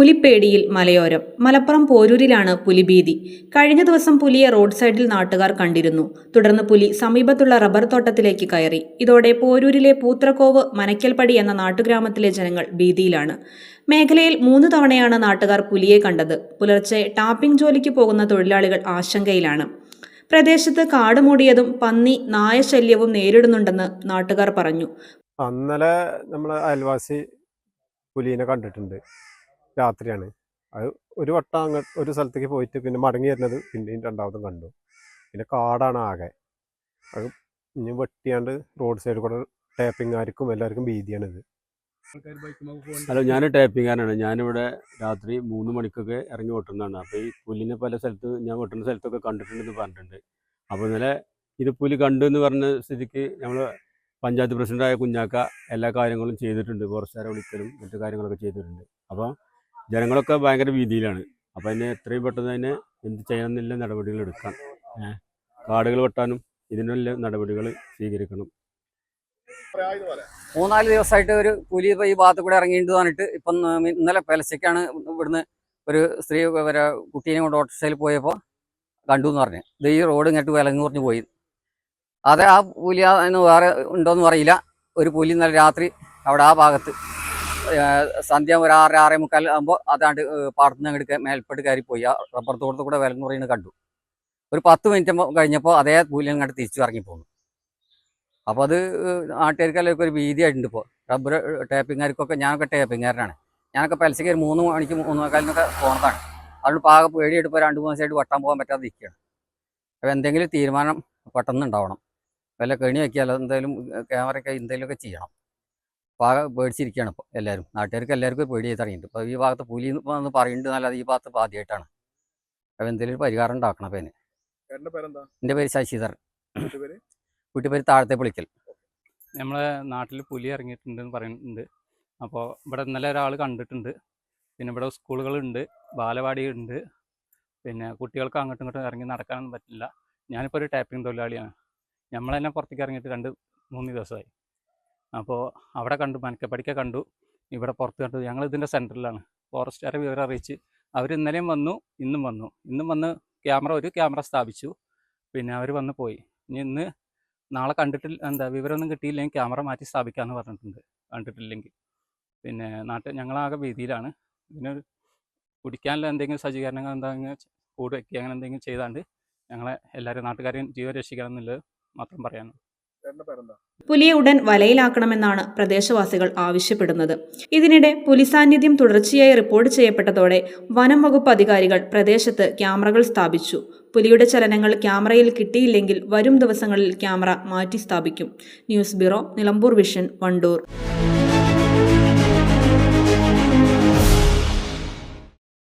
പുലിപ്പേടിയിൽ മലയോരം. മലപ്പുറം പോരൂരിലാണ് പുലിഭീതി. കഴിഞ്ഞ ദിവസം പുലിയെ റോഡ് സൈഡിൽ നാട്ടുകാർ കണ്ടിരുന്നു. തുടർന്ന് പുലി സമീപത്തുള്ള റബ്ബർ തോട്ടത്തിലേക്ക് കയറി. ഇതോടെ പോരൂരിലെ പൂത്രക്കോവ് മനക്കൽപ്പടി എന്ന നാട്ടുഗ്രാമത്തിലെ ജനങ്ങൾ ഭീതിയിലാണ്. മേഖലയിൽ മൂന്ന് തവണയാണ് നാട്ടുകാർ പുലിയെ കണ്ടത്. പുലർച്ചെ ടാപ്പിംഗ് ജോലിക്ക് പോകുന്ന തൊഴിലാളികൾ ആശങ്കയിലാണ്. പ്രദേശത്ത് കാട് മൂടിയതും പന്നി നായശല്യവും നേരിടുന്നുണ്ടെന്ന് നാട്ടുകാർ പറഞ്ഞു. അന്നലെ നമ്മളെ അയൽവാസി പുലിനെ കണ്ടിട്ടുണ്ട്. രാത്രിയാണ്. അത് ഒരു വട്ടം അങ്ങ് ഒരു സ്ഥലത്തേക്ക് പോയിട്ട് പിന്നെ മടങ്ങി വരുന്നത് പിന്നെയും രണ്ടാമതും കണ്ടു. പിന്നെ കാടാണ് ആകെ. അത് ഇനി വെട്ടിയാണ്ട് റോഡ് സൈഡിൽ കൂടെ ആർക്കും എല്ലാവർക്കും ഭീതിയാണിത്. ഹലോ ഞാൻ ടൈപ്പിംഗാനാണ് ഞാനിവിടെ രാത്രി മൂന്ന് മണിക്കൊക്കെ ഇറങ്ങി വെട്ടുന്നതാണ് അപ്പോൾ ഈ പുല്ലിനെ പല സ്ഥലത്ത് ഞാൻ വെട്ടുന്ന സ്ഥലത്തൊക്കെ കണ്ടിട്ടുണ്ടെന്ന് പറഞ്ഞിട്ടുണ്ട്. അപ്പോൾ ഇന്നലെ ഇത് പുലി കണ്ടു എന്ന് പറഞ്ഞ സ്ഥിതിക്ക് നമ്മൾ പഞ്ചായത്ത് പ്രസിഡന്റായ കുഞ്ഞാക്ക എല്ലാ കാര്യങ്ങളും ചെയ്തിട്ടുണ്ട്. ഫോറസ്റ്റുകാരെ വിളിക്കലും മറ്റു കാര്യങ്ങളൊക്കെ ചെയ്തിട്ടുണ്ട്. അപ്പോൾ ജനങ്ങളൊക്കെ ഭയങ്കര ഭീതിയിലാണ്. അപ്പോൾ അതിനെ എത്രയും പെട്ടെന്ന് തന്നെ എന്ത് ചെയ്യണമെന്നില്ല നടപടികൾ എടുക്കാം. കാടുകൾ വെട്ടാനും ഇതിനുള്ള നടപടികൾ സ്വീകരിക്കണം. മൂന്നാൽ ദിവസമായിട്ട് ഒരു പുലി ഇപ്പൊ ഈ ഭാഗത്ത് കൂടെ ഇറങ്ങിയിട്ട് പറഞ്ഞിട്ട് ഇപ്പം ഇന്നലെ പെലച്ചയ്ക്കാണ് ഇവിടുന്ന് ഒരു സ്ത്രീ വരെ കുട്ടീനെ കൊണ്ട് ഓട്ടോറിക്ഷയിൽ പോയപ്പോൾ കണ്ടു എന്ന് പറഞ്ഞു. ഇത് ഈ റോഡ് ഇങ്ങോട്ട് വിലങ്ങി കുറഞ്ഞ് പോയി. അതെ ആ പുലി അതിന് വേറെ ഉണ്ടോയെന്ന് അറിയില്ല. ഒരു പുലി ഇന്നലെ രാത്രി അവിടെ ആ ഭാഗത്ത് സന്ധ്യ ഒരു ആറ് ആറേ മുക്കാൽ ആകുമ്പോൾ അതാണ്ട് പാടത്തുനിന്ന് അങ്ങോട്ട് മേൽപ്പെട്ട് കയറി പോയി ആ റബ്ബർ തോട്ടത്തിൽ കൂടെ വിലന്ന് പറയുന്നത് കണ്ടു. ഒരു പത്ത് മിനിറ്റ് കഴിഞ്ഞപ്പോൾ അതേ പുലി അങ്ങോട്ട് തിരിച്ചു ഇറങ്ങി പോന്നു അപ്പോൾ അത് നാട്ടുകാർക്കെല്ലാം ഒരു ഭീതിയായിട്ടുണ്ട് ഇപ്പോൾ റബ്ബർ ടേപ്പിങ്ങാർക്കൊക്കെ ഞാനൊക്കെ ടേപ്പിങ്ങാരനാണ്. ഞാനൊക്കെ പലിശയ്ക്ക് ഒരു മൂന്ന് മണിക്ക് മൂന്ന് മുക്കാലിനൊക്കെ പോണതാണ്. അതുകൊണ്ട് പാക പേടിയെടുപ്പോൾ രണ്ട് മൂന്ന് ദിവസമായിട്ട് വെട്ടാൻ പോകാൻ പറ്റാതെ ഇരിക്കുകയാണ് അപ്പോൾ എന്തെങ്കിലും തീരുമാനം പെട്ടെന്ന് ഉണ്ടാവണം വല്ല കെണി വയ്ക്കാലോ എന്തെങ്കിലും ക്യാമറയൊക്കെ എന്തെങ്കിലുമൊക്കെ ചെയ്യണം. പാക പേടിച്ചിരിക്കുകയാണ് ഇപ്പോൾ എല്ലാവരും. നാട്ടുകാർക്ക് എല്ലാവർക്കും ഒരു പേടിയായി തുടങ്ങിയിട്ട്. ഇപ്പോൾ ഈ ഭാഗത്ത് പുലി എന്ന് പറയുന്നുണ്ട് നല്ലത് ഈ ഭാഗത്ത് ഇപ്പോൾ ആദ്യമായിട്ടാണ് അപ്പോൾ എന്തെങ്കിലും ഒരു പരിഹാരം ഉണ്ടാക്കണം അപ്പോൾ അതിന്. പേരെന്താ? എന്റെ പേര് ശശിധർ വീട്ടു പേര് വീട്ടുപേര് താഴത്തെ പുളിക്കൽ നമ്മളെ നാട്ടിൽ പുലി ഇറങ്ങിയിട്ടുണ്ടെന്ന് പറയുന്നുണ്ട്. അപ്പോൾ ഇവിടെ ഇന്നലെ ഒരാൾ കണ്ടിട്ടുണ്ട്. പിന്നെ ഇവിടെ സ്കൂളുകളുണ്ട് ബാലവാടി ഉണ്ട് പിന്നെ കുട്ടികൾക്ക് അങ്ങോട്ടും ഇങ്ങോട്ടും ഇറങ്ങി നടക്കാനൊന്നും പറ്റില്ല. ഞാനിപ്പോൾ ഒരു ടാപ്പിംഗ് തൊഴിലാളിയാണ്. നമ്മൾ തന്നെ പുറത്തേക്ക് ഇറങ്ങിയിട്ട് രണ്ട് മൂന്ന് ദിവസമായി. അപ്പോൾ അവിടെ കണ്ടു മനക്കപ്പടിക്ക കണ്ടു. ഇവിടെ പുറത്ത് കണ്ടു. ഞങ്ങൾ ഇതിന്റെ സെന്ററിലാണ് ഫോറസ്റ്റുകാരെ വിവരം അറിയിച്ച് അവർ ഇന്നലെയും വന്നു ഇന്നും വന്നു. ഇന്നും വന്ന് ക്യാമറ ഒരു ക്യാമറ സ്ഥാപിച്ചു. പിന്നെ അവർ വന്ന് പോയി. ഇനി ഇന്ന് നാളെ കണ്ടിട്ടില്ല എന്താ വിവരമൊന്നും കിട്ടിയില്ലെങ്കിൽ ക്യാമറ മാറ്റി സ്ഥാപിക്കാമെന്ന് പറഞ്ഞിട്ടുണ്ട്. കണ്ടിട്ടില്ലെങ്കിൽ. പിന്നെ നാട്ടിൽ ഞങ്ങളാകെ ഭീതിയിലാണ്. ഇതിനൊരു കുടിക്കാനുള്ള എന്തെങ്കിലും സജ്ജീകരണങ്ങൾ എന്തെങ്കിലും കൂട് വയ്ക്കുക അങ്ങനെ എന്തെങ്കിലും ചെയ്താണ്ട് ഞങ്ങളെ എല്ലാവരും നാട്ടുകാരെയും ജീവൻ രക്ഷിക്കണം എന്നുള്ളത് മാത്രം പറയാനും ചേട്ടന്റെ പേരെന്താ പുലിയെ ഉടൻ വലയിലാക്കണമെന്നാണ് പ്രദേശവാസികൾ ആവശ്യപ്പെടുന്നത്. ഇതിനിടെ പുലി സാന്നിധ്യം തുടർച്ചയായി റിപ്പോർട്ട് ചെയ്യപ്പെട്ടതോടെ വനം വകുപ്പ് അധികാരികൾ പ്രദേശത്ത് ക്യാമറകൾ സ്ഥാപിച്ചു. പുലിയുടെ ചലനങ്ങൾ ക്യാമറയിൽ കിട്ടിയില്ലെങ്കിൽ വരും ദിവസങ്ങളിൽ ക്യാമറ മാറ്റി സ്ഥാപിക്കും news bureau Nilambur vision Vandoor.